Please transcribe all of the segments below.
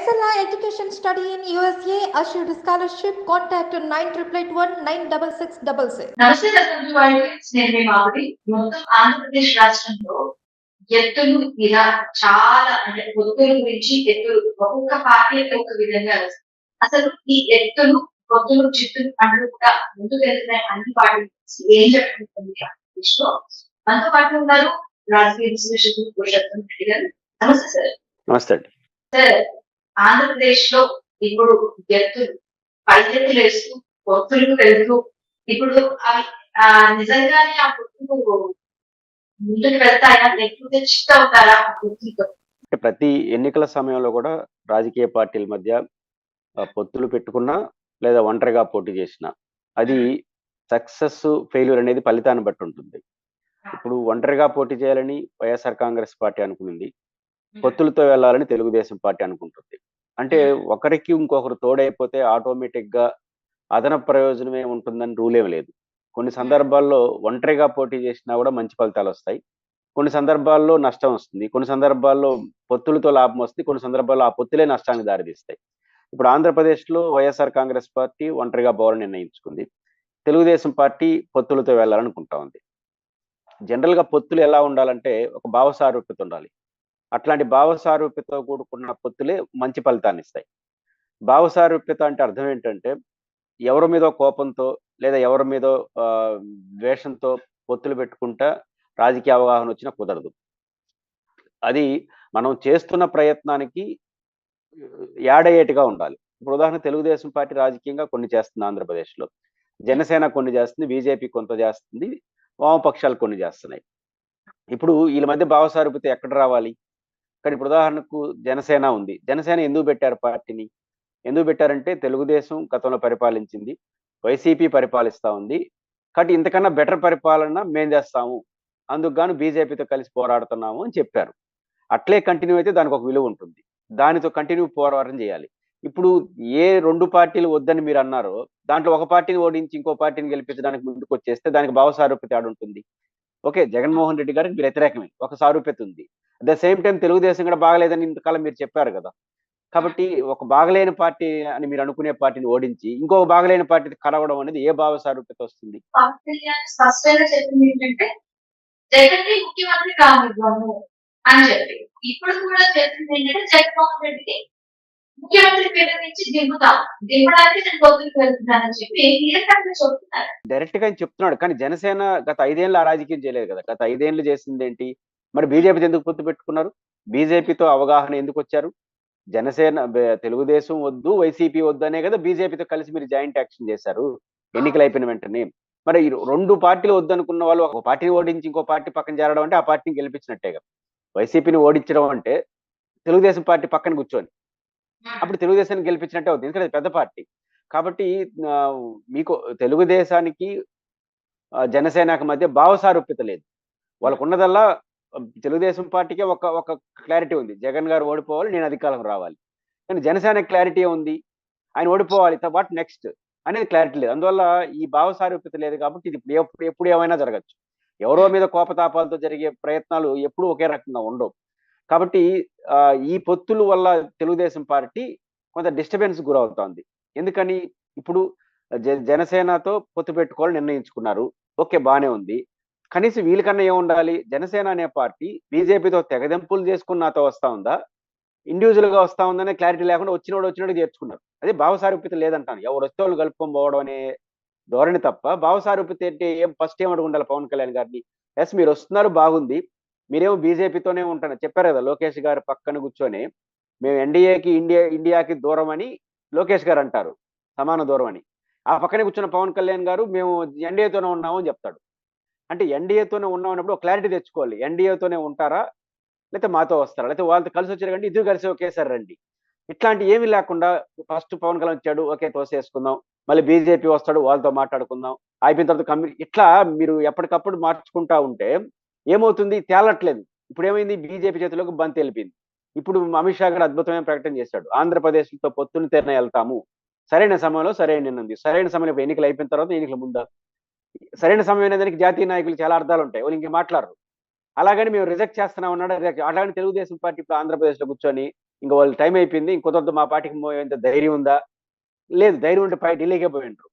Excella Education Study in USA assured scholarship. Contact 9881 96666. నమస్తే రత్నం voice నేను మీ మామిడి మొత్తం ఆంధ్రప్రదేశ్ రాష్ట్రంలో ఎత్తులు ఇలా చాలా అంటే పొత్తుల గురించి ఎత్తులు ఒక్కొక్క పార్టీ ఒక విధంగా. అసలు ఈ ఎత్తులు పొత్తులు చిత్తులు అంటూ కూడా ముందుకు వెళ్తున్నాయి అన్ని పార్టీలు ఏం జరుగుతుంది ఆంధ్రప్రదేశ్లో మనతో పాటు ఉన్నారు రాజకీయ విశ్లేషకులు పురుషోత్తం రెడ్డి గారు నమస్తే సార్ నమస్తే సార్ ఆంధ్రప్రదేశ్లో ఇప్పుడు ఎత్తులు పైఎత్తులు వేస్తూ పొత్తులకు వెళ్తూ ఇప్పుడు అవి ఆ, నిజంగానే ఆ పొత్తులు ముందుకు వెళ్తాయా? లేకపోతే చిట్ అవుతారా ఆ పొత్తులతో ప్రతి ఎన్నికల సమయంలో కూడా రాజకీయ పార్టీల మధ్య పొత్తులు పెట్టుకున్నా లేదా ఒంటరిగా పోటీ చేసిన అది సక్సెస్ ఫెయిల్యూర్ అనేది ఫలితాన్ని బట్టి ఉంటుంది. ఇప్పుడు ఒంటరిగా పోటీ చేయాలని వైఎస్ఆర్ కాంగ్రెస్ పార్టీ అనుకునింది పొత్తులతో వెళ్ళాలని తెలుగుదేశం పార్టీ అనుకుంటుంది. అంటే ఒకరికి ఇంకొకరు తోడైపోతే ఆటోమేటిక్గా అదనపు ప్రయోజనమే ఉంటుందని రూల్ ఏం లేదు. కొన్ని సందర్భాల్లో ఒంటరిగా పోటీ చేసినా కూడా మంచి ఫలితాలు వస్తాయి. కొన్ని సందర్భాల్లో నష్టం వస్తుంది. కొన్ని సందర్భాల్లో పొత్తులతో లాభం వస్తుంది. కొన్ని సందర్భాల్లో ఆ పొత్తులే నష్టానికి దారితీస్తాయి. ఇప్పుడు ఆంధ్రప్రదేశ్లో వైఎస్ఆర్ కాంగ్రెస్ పార్టీ ఒంటరిగా పోవాలని నిర్ణయించుకుంది. తెలుగుదేశం పార్టీ పొత్తులతో వెళ్ళాలనుకుంటా ఉంది. జనరల్గా పొత్తులు ఎలా ఉండాలంటే ఒక భావసారూప్యత ఉండాలి. అట్లాంటి భావసారూప్యతో కూడుకున్న పొత్తులే మంచి ఫలితాన్ని ఇస్తాయి. భావసారూప్యత అంటే అర్థం ఏంటంటే ఎవరి మీదో కోపంతో లేదా ఎవరి మీదో ద్వేషంతో పొత్తులు పెట్టుకుంటా రాజకీయ అవగాహన వచ్చినా కుదరదు. అది మనం చేస్తున్న ప్రయత్నానికి యాడ్ ఉండాలి. ఇప్పుడు ఉదాహరణ తెలుగుదేశం పార్టీ రాజకీయంగా కొన్ని చేస్తుంది ఆంధ్రప్రదేశ్లో. జనసేన కొన్ని చేస్తుంది బీజేపీ కొంత చేస్తుంది వామపక్షాలు కొన్ని చేస్తున్నాయి. ఇప్పుడు వీళ్ళ మధ్య భావసారూపత ఎక్కడ రావాలి? ఇక్కడ ఇప్పుడు ఉదాహరణకు జనసేన ఉంది. జనసేన ఎందుకు పెట్టారు పార్టీని? ఎందుకు పెట్టారంటే తెలుగుదేశం గతంలో పరిపాలించింది. వైసీపీ పరిపాలిస్తా ఉంది. కాబట్టి ఇంతకన్నా బెటర్ పరిపాలన మేం చేస్తాము. అందుకు గాను బీజేపీతో కలిసి పోరాడుతున్నాము అని చెప్పారు. అట్లే కంటిన్యూ అయితే దానికి ఒక విలువ ఉంటుంది. దానితో కంటిన్యూ పోరాటం చేయాలి. ఇప్పుడు ఏ రెండు పార్టీలు వద్దని మీరు అన్నారో దాంట్లో ఒక పార్టీని ఓడించి ఇంకో పార్టీని గెలిపించడానికి ముందుకు వచ్చేస్తే దానికి భావ తేడా ఉంటుంది ఓకే జగన్మోహన్ రెడ్డి గారికి వ్యతిరేకమే. ఒక సారూప్యత ఉంది. At the same time Telugu Desam కూడా బాగలేదని ఇంతకాలం మీరు చెప్పారు కదా. కాబట్టి ఒక బాగలేని పార్టీ అని మీరు అనుకునే పార్టీని ఓడించి ఇంకొక బాగలేని పార్టీ కలవడం అనేది ఏ భావ సారూప్యత వస్తుంది? స్పష్టంగా చెప్పింది ఏంటంటే జగన్ ముఖ్యమంత్రి కానివ్వము అని చెప్పి. ఇప్పుడు కూడా చెప్పింది ఏంటంటే జగన్మోహన్ రెడ్డికి ముఖ్యమంత్రి నుంచి నేను వెళ్తున్నానని చెప్పి కీలకంగా చెప్తున్నారు. డైరెక్ట్గా చెప్తున్నాడు. కానీ జనసేన గత ఐదేళ్ళు ఆ రాజకీయం చేయలేదు కదా. గత ఐదేళ్ళు చేసింది ఏంటి? మరి బీజేపీ ఎందుకు పొత్తు పెట్టుకున్నారు? బీజేపీతో అవగాహన ఎందుకు వచ్చారు? జనసేన తెలుగుదేశం వద్దు వైసీపీ వద్దు అనే కదా బీజేపీతో కలిసి మీరు జాయింట్ యాక్షన్ చేశారు ఎన్నికలు అయిపోయిన వెంటనే. మరి రెండు పార్టీలు వద్దనుకున్న వాళ్ళు ఒక పార్టీని ఓడించి ఇంకో పార్టీ పక్కన చేరడం అంటే ఆ పార్టీని గెలిపించినట్టే కదా. వైసీపీని ఓడించడం అంటే తెలుగుదేశం పార్టీ పక్కన కూర్చొని అప్పుడు తెలుగుదేశాన్ని గెలిపించినట్టే అవుతుంది. ఎందుకంటే పెద్ద పార్టీ. కాబట్టి మీకు తెలుగుదేశానికి జనసేనకు మధ్య భావసారూప్యత లేదు. వాళ్ళకు ఉన్నదల్లా తెలుగుదేశం పార్టీకే ఒక ఒక క్లారిటీ ఉంది. జగన్ గారు ఓడిపోవాలి నేను అధికారం రావాలి. కానీ జనసేన క్లారిటీ ఉంది. ఆయన ఓడిపోవాలి. What next? అనేది క్లారిటీ లేదు. అందువల్ల ఈ భావసారూప్యత లేదు కాబట్టి ఇది ఎప్పుడు ఎప్పుడు ఏమైనా జరగచ్చు. ఎవరో మీద కోపతాపాలతో జరిగే ప్రయత్నాలు ఎప్పుడూ ఒకే రకంగా ఉండవు. కాబట్టి ఆ, ఈ పొత్తుల వల్ల తెలుగుదేశం పార్టీ కొంత డిస్టర్బెన్స్ గురవుతోంది. ఎందుకని? ఇప్పుడు జ- జనసేనతో పొత్తు పెట్టుకోవాలని నిర్ణయించుకున్నారు. ఓకే బానే ఉంది. కనీసం వీళ్ళకన్నా ఏముండాలి? జనసేన అనే పార్టీ బీజేపీతో తెగదెంపులు చేసుకుని నాతో వస్తా ఉందా? ఇండివిజువల్గా వస్తా ఉందనే క్లారిటీ లేకుండా వచ్చినోడు వచ్చినోడు చేర్చుకున్నారు. అదే భావసారూప్యత లేదంటాను. ఎవరు వస్తే వాళ్ళు కలుపుకొని పోవడం అనే ధోరణి తప్ప భావసారూప్యత అంటే ఏం ఫస్ట్ ఏం అడుగుండాలి పవన్ కళ్యాణ్ గారిని? ఎస్ మీరు వస్తున్నారు బాగుంది. మీరేమో బీజేపీతోనే ఉంటాను చెప్పారు కదా లోకేష్ గారు పక్కన కూర్చొని మేము ఎన్డీఏకి ఇండియా ఇండియాకి దూరం అని లోకేష్ గారు అంటారు. సమాన దూరం అని ఆ పక్కనే కూర్చున్న పవన్ కళ్యాణ్ గారు మేము ఎన్డీఏతోనే ఉన్నాము అని చెప్తాడు. అంటే ఎన్డీఏతోనే ఉన్నాం అన్నప్పుడు ఒక క్లారిటీ తెచ్చుకోవాలి. ఎన్డీఏతోనే ఉంటారా? లేకపోతే మాతో వస్తారా? లేకపోతే వాళ్ళతో కలిసి వచ్చారు కంటే ఇద్దరు కలిసి ఒకేసారి రండి. ఇట్లాంటి ఏమి లేకుండా ఫస్ట్ పవన్ కళ్యాణ్ వచ్చాడు ఓకే తోసేసుకుందాం. మళ్ళీ బీజేపీ వస్తాడు వాళ్ళతో మాట్లాడుకుందాం. అయిపోయిన తర్వాత కమ్యూ ఇట్లా మీరు ఎప్పటికప్పుడు మార్చుకుంటా ఉంటే ఏమవుతుంది? తేలట్లేదు. ఇప్పుడు ఏమైంది బీజేపీ చేతిలోకి బంత్ వెళ్ళిపోయింది. ఇప్పుడు అమిత్ షా గారు అద్భుతమైన ప్రకటన చేశాడు. ఆంధ్రప్రదేశ్తో పొత్తుని తెరన వెళ్తాము. సరైన సమయంలో సరైన నిర్ణయం సరైన సమయంలో ఎన్నికలు అయిపోయిన తర్వాత ఎన్నికల ముందా సరైన సమయం దానికి జాతీయ నాయకులు చాలా అర్థాలు ఉంటాయి. వాళ్ళు ఇంక మాట్లాడరు. అలాగని మేము రిజెక్ట్ చేస్తున్నాం అన్నాడు. అలాగని తెలుగుదేశం పార్టీ ఇప్పుడు ఆంధ్రప్రదేశ్లో కూర్చొని ఇంకా వాళ్ళు టైం అయిపోయింది. ఇంకొద్దు మా పార్టీకి ఎంత ధైర్యం ఉందా? లేదు. ధైర్యం ఉంటే పై ఢిల్లీకే పోయిండ్రు.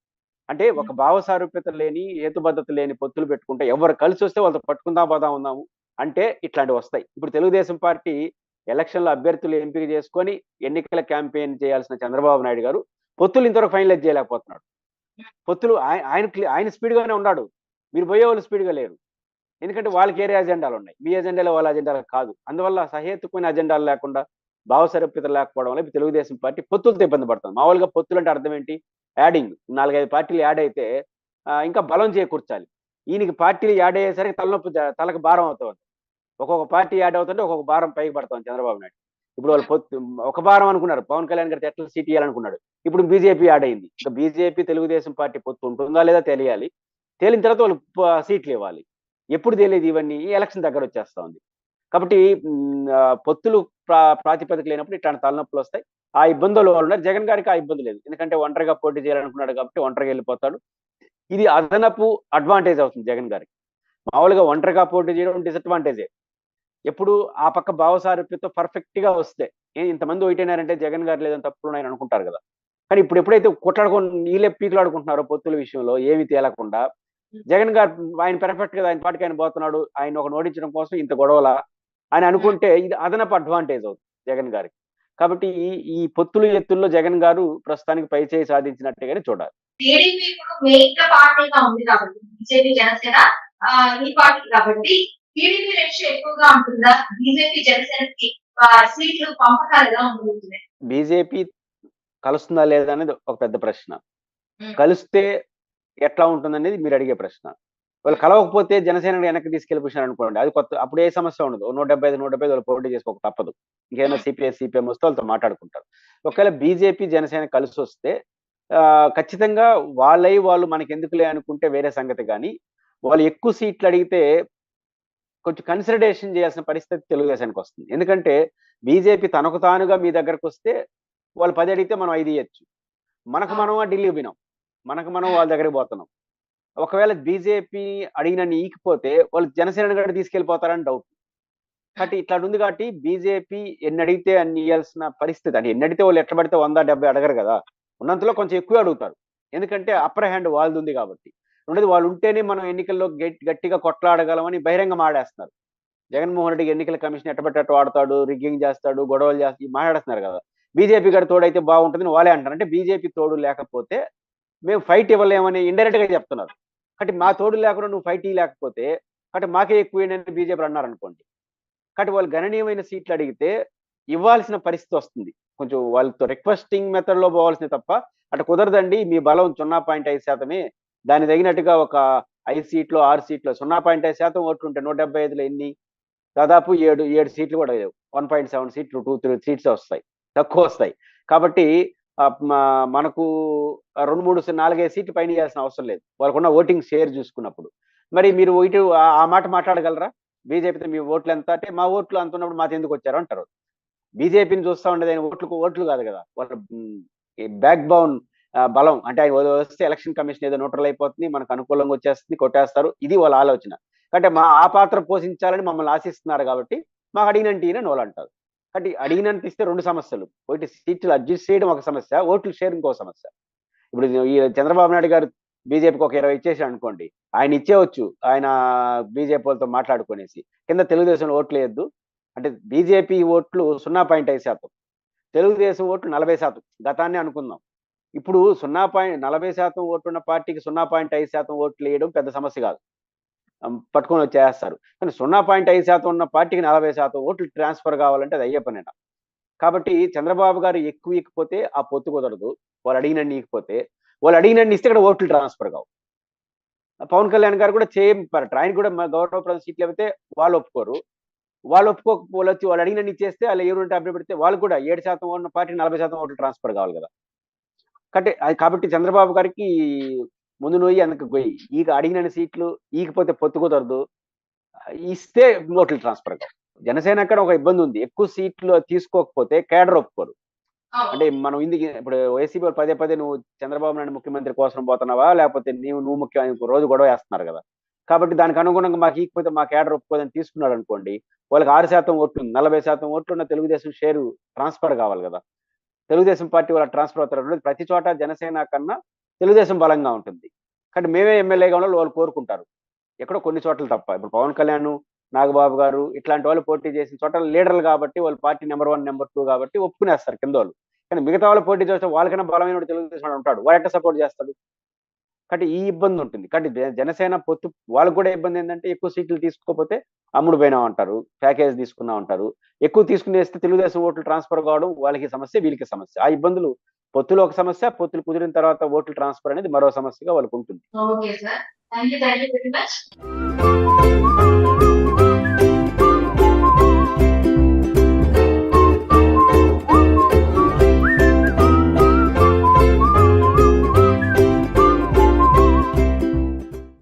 అంటే ఒక భావ సారూప్యత లేని హేతుబద్ధత లేని పొత్తులు పెట్టుకుంటే ఎవరు కలిసి వస్తే వాళ్ళతో పట్టుకుందా పోదా ఉందాము అంటే ఇట్లాంటివి వస్తాయి. ఇప్పుడు తెలుగుదేశం పార్టీ ఎలక్షన్లో అభ్యర్థులు ఎంపిక చేసుకొని ఎన్నికల క్యాంపెయిన్ చేయాల్సిన చంద్రబాబు నాయుడు గారు పొత్తులు ఇంతవరకు ఫైనలైజ్ చేయలేకపోతున్నాడు. పొత్తులు ఆయన ఆయన clear- ఆయన స్పీడ్ గానే ఉన్నాడు. మీరు పోయే వాళ్ళు స్పీడ్గా లేరు. ఎందుకంటే వాళ్ళకి ఏరే అజెండాలు ఉన్నాయి? మీ అజెండాలో వాళ్ళ అజెండాలు కాదు. అందువల్ల సహేతుకమైన అజెండాలు లేకుండా భావసరప్యత లేకపోవడం వల్ల తెలుగుదేశం పార్టీ పొత్తులతో ఇబ్బంది పడుతుంది. మామూలుగా పొత్తులు అంటే అర్థం ఏంటి? యాడింగ్. నాలుగైదు పార్టీలు యాడ్ అయితే ఇంకా బలం చేకూర్చాలి. ఈయనకి పార్టీలు యాడ్ అయ్యేసరికి తలనొప్పి తలకు భారం అవుతుంది ఒక్కొక్క పార్టీ యాడ్ అవుతుంటే ఒక్కొక్క భారం పైకి పడుతుంది చంద్రబాబు నాయుడు. ఇప్పుడు వాళ్ళు పొత్తు ఒక భారం అనుకున్నారు. పవన్ కళ్యాణ్ గారి ఎట్లా సీట్ ఇవ్వాలనుకున్నాడు ఇప్పుడు బీజేపీ యాడ్ అయింది. ఇంకా బీజేపీ తెలుగుదేశం పార్టీ పొత్తు ఉంటుందా లేదా తెలియాలి. తేలిన తర్వాత వాళ్ళు సీట్లు ఇవ్వాలి. ఎప్పుడు తెలియదు ఇవన్నీ? ఈ ఎలక్షన్ దగ్గర వచ్చేస్తా ఉంది. కాబట్టి పొత్తులు ప్రా ప్రాతిపదిక లేనప్పుడు ఇట్లాంటి తలనొప్పులు వస్తాయి. ఆ ఇబ్బందులు వాళ్ళు ఉన్నారు. జగన్ గారికి ఆ ఇబ్బంది లేదు. ఎందుకంటే ఒంటరిగా పోటీ చేయాలనుకున్నాడు కాబట్టి ఒంటరిగా వెళ్ళిపోతాడు. ఇది అదనపు అడ్వాంటేజ్ అవుతుంది జగన్ గారికి. మామూలుగా ఒంటరిగా పోటీ చేయడం డిసడ్వాంటేజే. ఎప్పుడు ఆ పక్క భావసారూప్యతో పర్ఫెక్ట్గా వస్తే ఇంతమంది ఒకటైనారంటే జగన్ గారు లేదని తప్పులు ఉన్నాయని అనుకుంటారు కదా. కానీ ఇప్పుడు ఎప్పుడైతే కొట్లాడుకొని నీళ్ళే పీకులాడుకుంటున్నారో పొత్తుల విషయంలో ఏమి తేలకుండా జగన్ గారు ఆయన పెర్ఫెక్ట్గా ఆయన పాటికి ఆయన పోతున్నాడు. ఆయన ఒక ఓడించడం కోసం ఇంత గొడవల అని అనుకుంటే ఇది అదనపు అడ్వాంటేజ్ అవుతుంది జగన్ గారికి. కాబట్టి ఈ ఈ పొత్తులు ఎత్తుల్లో జగన్ గారు ప్రస్తుతానికి పై చేయి సాధించినట్టుగానే చూడాలి. ఉంది కాబట్టి బీజేపీ జనసేన ఆ, ఈ పార్టీ కాబట్టి టీడీపీ రేషియో ఎక్కువగా ఉంటుందా? బీజేపీ జనసేనకి ఆ, సీట్లు పంపకాలుగా ఉంటుంది? బీజేపీ కలుస్తుందా లేదా అనేది ఒక పెద్ద ప్రశ్న. మ్మ్. కలిస్తే ఎట్లా ఉంటుందనేది మీరు అడిగే ప్రశ్న. వాళ్ళు కలవకపోతే జనసేన వెనక్కి తీసుకెళ్ళిపోయినారు అనుకోండి. అది కొత్త అప్పుడు ఏ సమస్య ఉండదు. నూట డెబ్బై ఐదు నూట డెబ్బై ఐదు వాళ్ళు పోటీ చేసుకోక తప్పదు. ఇంకేమైనా. సిపిఎస్ సిపిఎం వస్తే వాళ్ళతో మాట్లాడుకుంటారు. ఒకవేళ బీజేపీ జనసేన కలిసి వస్తే ఖచ్చితంగా వాళ్ళై వాళ్ళు మనకి ఎందుకులే అనుకుంటే వేరే సంగతి కానీ వాళ్ళు ఎక్కువ సీట్లు అడిగితే కొంచెం కన్సిడరేషన్ చేయాల్సిన పరిస్థితి తెలుగుదేశానికి వస్తుంది. ఎందుకంటే బీజేపీ తనకు తానుగా మీ దగ్గరకు వస్తే వాళ్ళు పది అడిగితే మనం ఐదు ఇవ్వచ్చు మనకు మనం ఢిల్లీ పోయినాం మనకు మనం వాళ్ళ దగ్గరికి పోతున్నాం. ఒకవేళ బీజేపీ అడిగినన్ని ఈకిపోతే వాళ్ళు జనసేన గడ్డ తీసుకెళ్ళిపోతారని డౌట్ కాబట్టి ఇట్లా ఉంది కాబట్టి బీజేపీ ఎన్ని అడిగితే అన్ని ఇవ్వాల్సిన పరిస్థితి. అంటే ఎన్ని అడిగితే వాళ్ళు ఎట్లా పడితే వంద డెబ్బై అడగరు కదా. ఉన్నంతలో కొంచెం ఎక్కువ అడుగుతారు. ఎందుకంటే అప్పర్ హ్యాండ్ వాళ్ళది ఉంది కాబట్టి. రెండోది వాళ్ళు ఉంటేనే మనం ఎన్నికల్లో గట్టి గట్టిగా కొట్లాడగలమని బహిరంగ మాడేస్తున్నారు జగన్మోహన్ రెడ్డి ఎన్నికల కమిషన్ ఎట్టబెట్టట్టు వాడతాడు రిగ్గింగ్ చేస్తాడు గొడవలు చేస్తాడు మాట్లాడుతున్నారు కదా. బీజేపీ గారి తోడైతే బాగుంటుందని వాళ్ళే అంటారు. అంటే బీజేపీ తోడు లేకపోతే మేము ఫైట్ ఇవ్వలేమని ఇండైరెక్ట్గా చెప్తున్నారు. కాబట్టి మా తోడు లేకుండా నువ్వు ఫైట్ లేకపోతే కాబట్టి మాకే ఎక్కువ బీజేపీ అన్నారు అనుకోండి కాబట్టి వాళ్ళు గణనీయమైన సీట్లు అడిగితే ఇవ్వాల్సిన పరిస్థితి వస్తుంది. కొంచెం వాళ్ళతో రిక్వెస్టింగ్ మెథడ్లో పోవాల్సింది తప్ప అటు కుదరదండి. మీ బలం సున్నా పాయింట్ ఐదు శాతమే. దాని తగినట్టుగా ఒక ఐదు సీట్లు ఆరు సీట్లు సున్నా పాయింట్ ఐదు శాతం ఓట్లు ఉంటాయి నూట డెబ్బై ఐదులో ఎన్ని? దాదాపు ఏడు ఏడు సీట్లు కూడా లేవు. వన్ పాయింట్ సెవెన్ సీట్లు టూ త్రీ సీట్స్ వస్తాయి. తక్కువ వస్తాయి. కాబట్టి మనకు రెండు మూడు నాలుగైదు సీట్లు పైన ఇవ్వాల్సిన అవసరం లేదు. వాళ్ళకున్న ఓటింగ్ షేర్ చూసుకున్నప్పుడు. మరి మీరు ఇటు ఆ- మాట మాట్లాడగలరా? బీజేపీతో మీ ఓట్లు ఎంత? అంటే మా ఓట్లు అంత ఉన్నప్పుడు మాకు ఎందుకు వచ్చారు అంటారు. బీజేపీని చూస్తా ఉండేది ఆయన ఓట్లకు ఓట్లు కాదు కదా. వాళ్ళ బ్యాక్ బౌన్ బలం. అంటే ఆయన వస్తే ఎలక్షన్ కమిషన్ ఏదో న్యూట్రల్ అయిపోతుంది మనకు అనుకూలంగా వచ్చేస్తుంది కొట్టేస్తారు. ఇది వాళ్ళ ఆలోచన. అంటే మా ఆ పాత్ర పోషించాలని మమ్మల్ని ఆశిస్తున్నారు కాబట్టి మాకు అడిగినంటే ఈయన వాళ్ళు అంటారు కాబట్టి అడిగినంత ఇస్తే రెండు సమస్యలు. ఒకటి సీట్లు అడ్జస్ట్ చేయడం ఒక సమస్య ఓట్లు షేర్ ఇంకో సమస్య. ఇప్పుడు ఈ చంద్రబాబు నాయుడు గారు బీజేపీకి ఒక ఇరవై ఇచ్చేసాడు అనుకోండి ఆయన ఇచ్చేవచ్చు ఆయన బీజేపీ వాళ్ళతో మాట్లాడుకునేసి. కింద తెలుగుదేశం ఓట్లు వేయద్దు. అంటే బీజేపీ ఓట్లు సున్నా పాయింట్ ఐదు శాతం తెలుగుదేశం ఓట్లు నలభై శాతం గతాన్ని అనుకుందాం. ఇప్పుడు సున్నా పాయింట్ నలభై శాతం ఓట్లు ఉన్న పార్టీకి సున్నా పాయింట్ ఐదు శాతం ఓట్లు వేయడం పెద్ద సమస్య కాదు. పట్టుకొని వచ్చేస్తారు. కానీ సున్నా పాయింట్ ఐదు శాతం ఉన్న పార్టీకి నలభై శాతం ఓట్లు ట్రాన్స్ఫర్ కావాలంటే అది అయ్యే పనేనా కాబట్టి చంద్రబాబు గారు ఎక్కువ ఇకపోతే ఆ పొత్తు కుదరదు. వాళ్ళు అడిగినన్ని ఇకపోతే వాళ్ళు అడిగినన్ని ఇస్తే ఇక్కడ ఓట్లు ట్రాన్స్ఫర్ కావు. పవన్ కళ్యాణ్ గారు కూడా చేయం ఆయన కూడా మా గౌరవ సీట్లు లేకపోతే వాళ్ళు ఒప్పుకోరు. వాళ్ళు ఒప్పుకోకపోతే వచ్చి వాళ్ళు అడిగినన్ని ఇచ్చేస్తే వాళ్ళు ఎవరుంటే అభ్యర్థి పెడితే వాళ్ళు కూడా ఏడు శాతం ఉన్న పార్టీ నలభై శాతం ఓట్లు ట్రాన్స్ఫర్ కావాలి కదా. కాబట్టి అది కాబట్టి చంద్రబాబు గారికి ముందు నొయ్యి అందుకు గొయ్యి ఈగ అడిగిన సీట్లు ఈకపోతే పొత్తు కుదరదు. ఇస్తే ఓట్లు ట్రాన్స్ఫర్ కావు జనసేన అక్కడ ఒక ఇబ్బంది ఉంది. ఎక్కువ సీట్లు తీసుకోకపోతే కేడర్ ఒప్పుకోరు. అంటే మనం ఇందుకు ఇప్పుడు వైసీపీ వాళ్ళు పదే పదే నువ్వు చంద్రబాబు నాయుడు ముఖ్యమంత్రి కోసం పోతున్నావా? లేకపోతే నీవు నువ్వు ముఖ్యమంత్రి రోజు గొడవ వేస్తున్నారు కదా. కాబట్టి దానికి అనుగుణంగా మాకు ఈకపోతే మా కేడర్ ఒప్పుకోదని తీసుకున్నాడు అనుకోండి వాళ్ళకి ఆరు శాతం ఓట్లు నలభై శాతం ఓట్లు ఉన్న తెలుగుదేశం షేరు ట్రాన్స్ఫర్ కావాలి కదా. తెలుగుదేశం పార్టీ వాళ్ళ ట్రాన్స్ఫర్ అవుతారు ప్రతి చోట జనసేన కన్నా తెలుగుదేశం బలంగా ఉంటుంది. కానీ మేమే ఎమ్మెల్యేగా ఉన్న వాళ్ళు కోరుకుంటారు. ఎక్కడో కొన్ని చోట్ల తప్ప. ఇప్పుడు పవన్ కళ్యాణ్ నాగబాబు గారు ఇట్లాంటి వాళ్ళు పోటీ చేసిన చోట లీడర్లు కాబట్టి వాళ్ళు party number one number two కాబట్టి ఒప్పుకునేస్తారు కింద వాళ్ళు. కానీ మిగతా వాళ్ళు పోటీ చేస్తే వాళ్ళకైనా బలమైన తెలుగుదేశం వాడు ఉంటాడు. వాడు ఎట్లా సపోర్ట్ చేస్తాడు? కాబట్టి ఈ ఇబ్బంది ఉంటుంది. కాబట్టి జనసేన పొత్తు వాళ్ళకు కూడా ఇబ్బంది ఏంటంటే ఎక్కువ సీట్లు తీసుకోకపోతే అమ్ముడు పోయినా అంటారు ప్యాకేజ్ తీసుకున్నా ఉంటారు. ఎక్కువ తీసుకునేస్తే తెలుగుదేశం ఓట్లు ట్రాన్స్ఫర్ కావడం వాళ్ళకి సమస్య వీళ్ళకి సమస్య. ఆ ఇబ్బందులు పొత్తులు ఒక సమస్య పొత్తులు కుదిరిన తర్వాత ఓట్లు ట్రాన్స్ఫర్ అనేది మరో సమస్యగా వాళ్ళకు ఉంటుంది